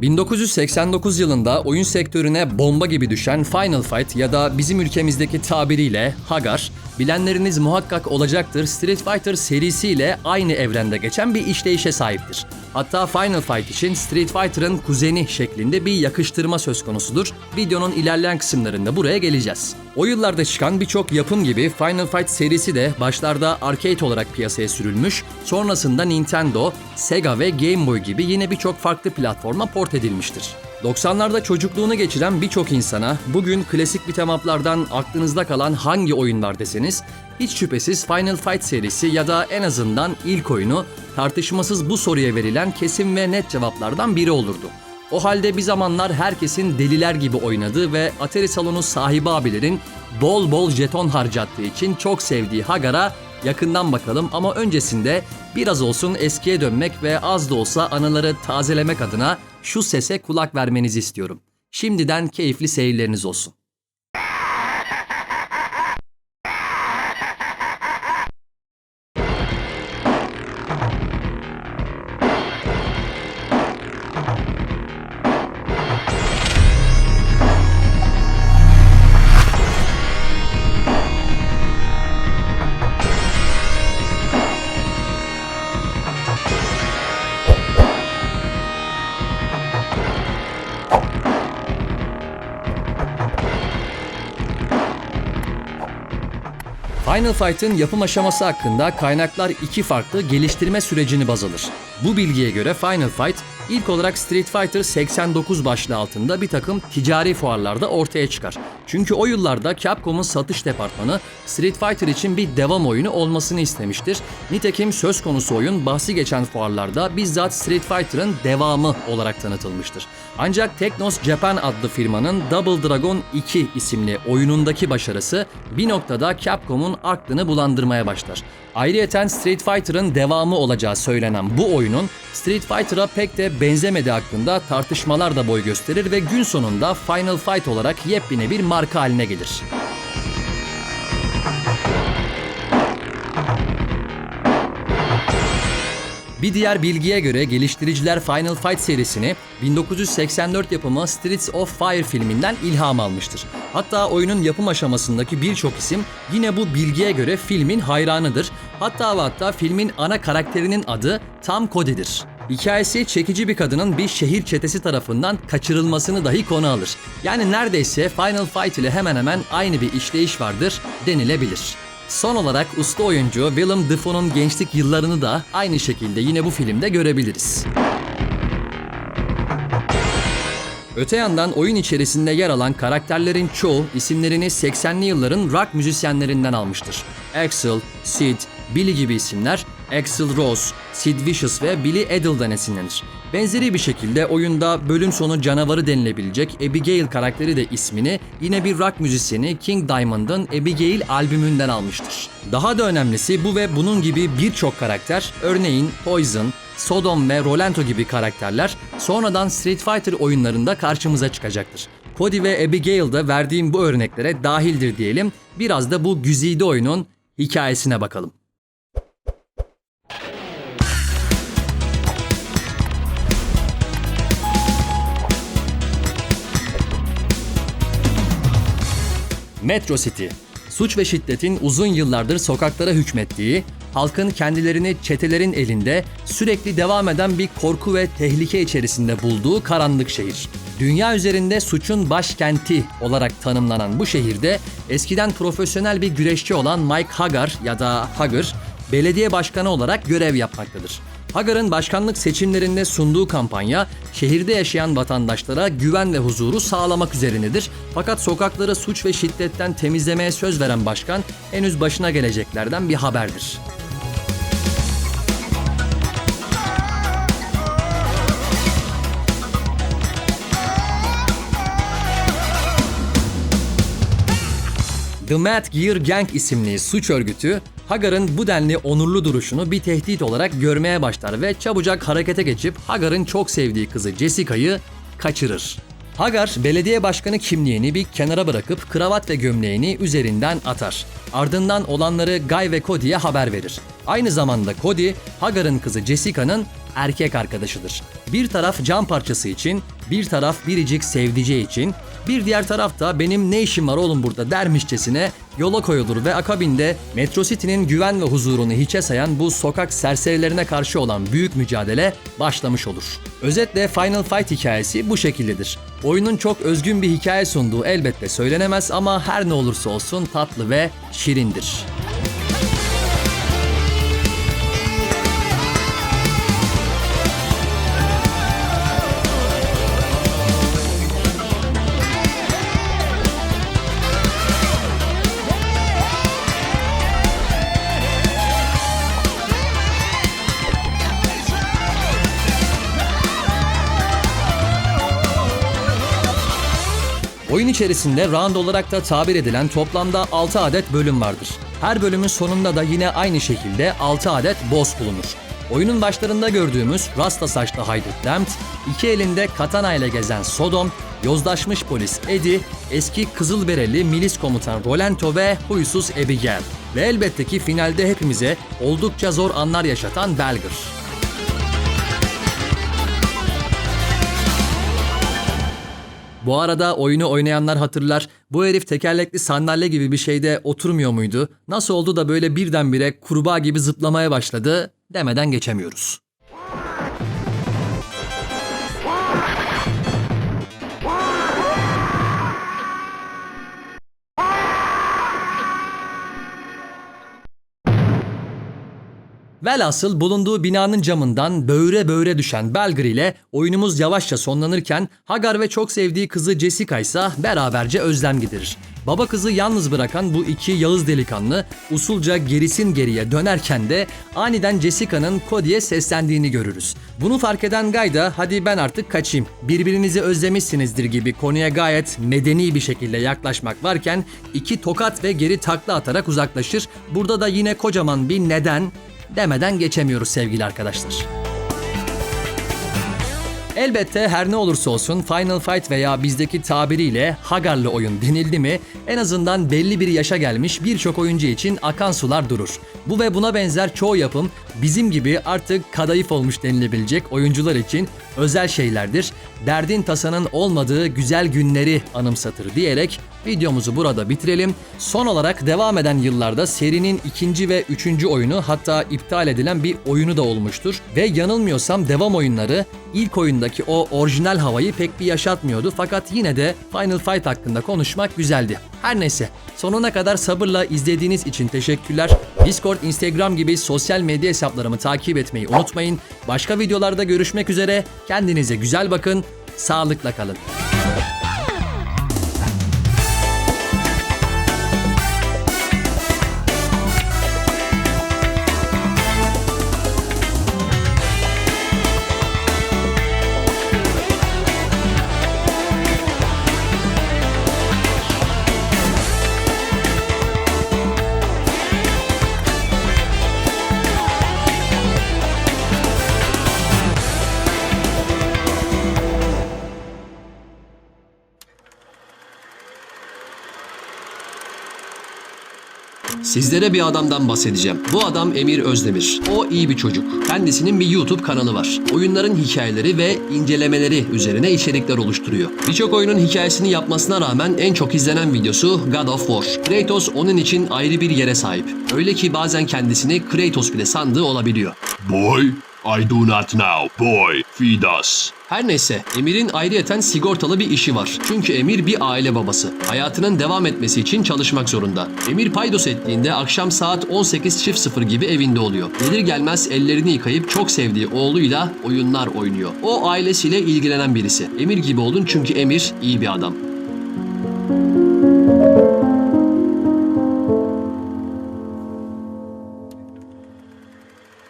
1989 yılında oyun sektörüne bomba gibi düşen Final Fight ya da bizim ülkemizdeki tabiriyle Hagar, bilenleriniz muhakkak olacaktır Street Fighter serisiyle aynı evrende geçen bir işleyişe sahiptir. Hatta Final Fight için Street Fighter'ın kuzeni şeklinde bir yakıştırma söz konusudur. Videonun ilerleyen kısımlarında buraya geleceğiz. O yıllarda çıkan birçok yapım gibi Final Fight serisi de başlarda arcade olarak piyasaya sürülmüş, sonrasında Nintendo, Sega ve Game Boy gibi yine birçok farklı platforma port edilmiştir. 90'larda çocukluğunu geçiren birçok insana bugün klasik bitmaplardan aklınızda kalan hangi oyun var deseniz hiç şüphesiz Final Fight serisi ya da en azından ilk oyunu tartışmasız bu soruya verilen kesin ve net cevaplardan biri olurdu. O halde bir zamanlar herkesin deliler gibi oynadığı ve Atari salonu sahibi abilerin bol bol jeton harcattığı için çok sevdiği Hagar'a yakından bakalım ama öncesinde biraz olsun eskiye dönmek ve az da olsa anıları tazelemek adına şu sese kulak vermenizi istiyorum. Şimdiden keyifli seyirleriniz olsun. Final Fight'ın yapım aşaması hakkında kaynaklar iki farklı geliştirme sürecini baz alır. Bu bilgiye göre Final Fight ilk olarak Street Fighter 89 başlığı altında bir takım ticari fuarlarda ortaya çıkar. Çünkü o yıllarda Capcom'un satış departmanı Street Fighter için bir devam oyunu olmasını istemiştir. Nitekim söz konusu oyun bahsi geçen fuarlarda bizzat Street Fighter'ın devamı olarak tanıtılmıştır. Ancak Technos Japan adlı firmanın Double Dragon 2 isimli oyunundaki başarısı bir noktada Capcom'un aklını bulandırmaya başlar. Ayrıyeten Street Fighter'ın devamı olacağı söylenen bu oyunun Street Fighter'a pek de benzemediği hakkında tartışmalar da boy gösterir ve gün sonunda Final Fight olarak yepyeni bir marka haline gelir. Bir diğer bilgiye göre geliştiriciler Final Fight serisini 1984 yapımı Streets of Fire filminden ilham almıştır. Hatta oyunun yapım aşamasındaki birçok isim yine bu bilgiye göre filmin hayranıdır. Hatta hatta filmin ana karakterinin adı Tam Cody'dir. Hikayesi çekici bir kadının bir şehir çetesi tarafından kaçırılmasını dahi konu alır. Yani neredeyse Final Fight ile hemen hemen aynı bir işleyiş vardır denilebilir. Son olarak usta oyuncu Willem Dafoe'nun gençlik yıllarını da aynı şekilde yine bu filmde görebiliriz. Öte yandan oyun içerisinde yer alan karakterlerin çoğu isimlerini 80'li yılların rock müzisyenlerinden almıştır. Axel, Sid, Billy gibi isimler Axel Rose, Sid Vicious ve Billy Idol'dan esinlenir. Benzeri bir şekilde oyunda bölüm sonu canavarı denilebilecek Abigail karakteri de ismini yine bir rock müzisyeni King Diamond'ın Abigail albümünden almıştır. Daha da önemlisi bu ve bunun gibi birçok karakter, örneğin Poison, Sodom ve Rolento gibi karakterler sonradan Street Fighter oyunlarında karşımıza çıkacaktır. Cody ve Abigail da verdiğim bu örneklere dahildir diyelim. Biraz da bu güzide oyunun hikayesine bakalım. Metro City. Suç ve şiddetin uzun yıllardır sokaklara hükmettiği, halkın kendilerini çetelerin elinde sürekli devam eden bir korku ve tehlike içerisinde bulduğu karanlık şehir. Dünya üzerinde suçun başkenti olarak tanımlanan bu şehirde eskiden profesyonel bir güreşçi olan Mike Hagar ya da Hagar belediye başkanı olarak görev yapmaktadır. Hagar'ın başkanlık seçimlerinde sunduğu kampanya şehirde yaşayan vatandaşlara güven ve huzuru sağlamak üzerinedir. Fakat sokakları suç ve şiddetten temizlemeye söz veren başkan henüz başına geleceklerden bir haberdir. The Mad Gear Gang isimli suç örgütü Hagar'ın bu denli onurlu duruşunu bir tehdit olarak görmeye başlar ve çabucak harekete geçip Hagar'ın çok sevdiği kızı Jessica'yı kaçırır. Hagar, belediye başkanı kimliğini bir kenara bırakıp kravat ve gömleğini üzerinden atar. Ardından olanları Guy ve Cody'ye haber verir. Aynı zamanda Cody, Hagar'ın kızı Jessica'nın erkek arkadaşıdır. Bir taraf can parçası için, bir taraf biricik sevdiceği için, bir diğer tarafta benim ne işim var oğlum burada dermişçesine yola koyulur ve akabinde Metro City'nin güven ve huzurunu hiçe sayan bu sokak serserilerine karşı olan büyük mücadele başlamış olur. Özetle Final Fight hikayesi bu şekildedir. Oyunun çok özgün bir hikaye sunduğu elbette söylenemez ama her ne olursa olsun tatlı ve şirindir. Oyun içerisinde round olarak da tabir edilen toplamda 6 adet bölüm vardır. Her bölümün sonunda da yine aynı şekilde 6 adet boss bulunur. Oyunun başlarında gördüğümüz rasta saçlı haydut Damned, iki elinde katana ile gezen Sodom, yozlaşmış polis Eddie, eski Kızılbereli milis komutan Rolento ve huysuz Abigail. Ve elbette ki finalde hepimize oldukça zor anlar yaşatan Belger. Bu arada oyunu oynayanlar hatırlar. Bu herif tekerlekli sandalye gibi bir şeyde oturmuyor muydu? Nasıl oldu da böyle birdenbire kurbağa gibi zıplamaya başladı demeden geçemiyoruz. Velhasıl bulunduğu binanın camından böğre böğre düşen Belger ile oyunumuz yavaşça sonlanırken Hagar ve çok sevdiği kızı Jessica ise beraberce özlem giderir. Baba kızı yalnız bırakan bu iki Yağız delikanlı usulca gerisin geriye dönerken de aniden Jessica'nın Cody'ye seslendiğini görürüz. Bunu fark eden Guy da hadi ben artık kaçayım birbirinizi özlemişsinizdir gibi konuya gayet medeni bir şekilde yaklaşmak varken iki tokat ve geri takla atarak uzaklaşır. Burada da yine kocaman bir neden demeden geçemiyoruz sevgili arkadaşlar. Elbette her ne olursa olsun Final Fight veya bizdeki tabiriyle Hagarlı oyun denildi mi en azından belli bir yaşa gelmiş birçok oyuncu için akan sular durur. Bu ve buna benzer çoğu yapım bizim gibi artık kadayıf olmuş denilebilecek oyuncular için özel şeylerdir. Derdin tasanın olmadığı güzel günleri anımsatır diyerek videomuzu burada bitirelim. Son olarak devam eden yıllarda serinin ikinci ve üçüncü oyunu hatta iptal edilen bir oyunu da olmuştur. Ve yanılmıyorsam devam oyunları ilk oyundaki o orijinal havayı pek bir yaşatmıyordu. Fakat yine de Final Fight hakkında konuşmak güzeldi. Her neyse sonuna kadar sabırla izlediğiniz için teşekkürler. Discord, Instagram gibi sosyal medya hesaplarımı takip etmeyi unutmayın. Başka videolarda görüşmek üzere. Kendinize güzel bakın. Sağlıkla kalın. Sizlere bir adamdan bahsedeceğim. Bu adam Emir Özdemir. O iyi bir çocuk. Kendisinin bir YouTube kanalı var. Oyunların hikayeleri ve incelemeleri üzerine içerikler oluşturuyor. Birçok oyunun hikayesini yapmasına rağmen en çok izlenen videosu God of War. Kratos onun için ayrı bir yere sahip. Öyle ki bazen kendisini Kratos bile sandığı olabiliyor. Boy, I do not know. Boy, feed us. Her neyse Emir'in ayrıyeten sigortalı bir işi var. Çünkü Emir bir aile babası. Hayatının devam etmesi için çalışmak zorunda. Emir paydos ettiğinde akşam saat 18.00 gibi evinde oluyor. Gelir gelmez ellerini yıkayıp çok sevdiği oğluyla oyunlar oynuyor. O ailesiyle ilgilenen birisi. Emir gibi olun çünkü Emir iyi bir adam.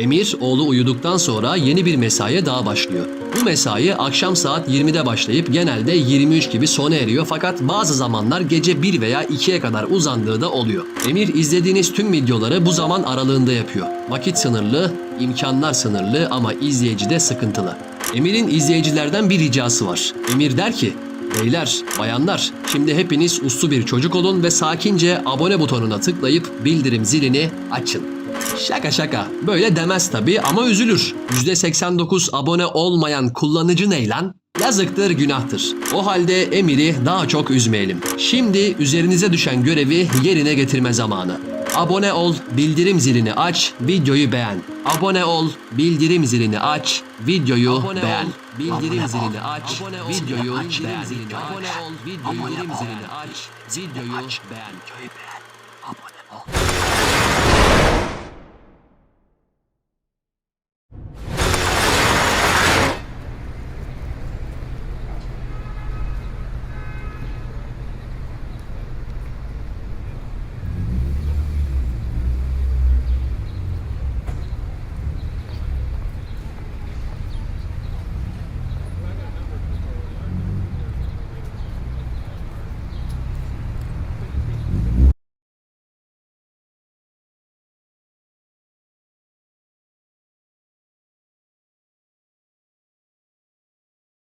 Emir oğlu uyuduktan sonra yeni bir mesaiye daha başlıyor. Bu mesai akşam saat 20'de başlayıp genelde 23 gibi sona eriyor fakat bazı zamanlar gece 1 veya 2'ye kadar uzandığı da oluyor. Emir izlediğiniz tüm videoları bu zaman aralığında yapıyor. Vakit sınırlı, imkanlar sınırlı ama izleyici de sıkıntılı. Emir'in izleyicilerden bir ricası var. Emir der ki, Beyler, bayanlar, şimdi hepiniz uslu bir çocuk olun ve sakince abone butonuna tıklayıp bildirim zilini açın. Şaka şaka. Böyle demez tabii ama üzülür. %89 abone olmayan kullanıcı ne lan? Yazıktır, günahtır. O halde Emir'i daha çok üzmeyelim. Şimdi üzerinize düşen görevi yerine getirme zamanı. Abone ol, bildirim zilini aç, videoyu beğen. Abone ol, bildirim zilini aç, videoyu beğen. bildirim zilini aç, videoyu beğen. Abone ol, bildirim zilini aç, videoyu beğen.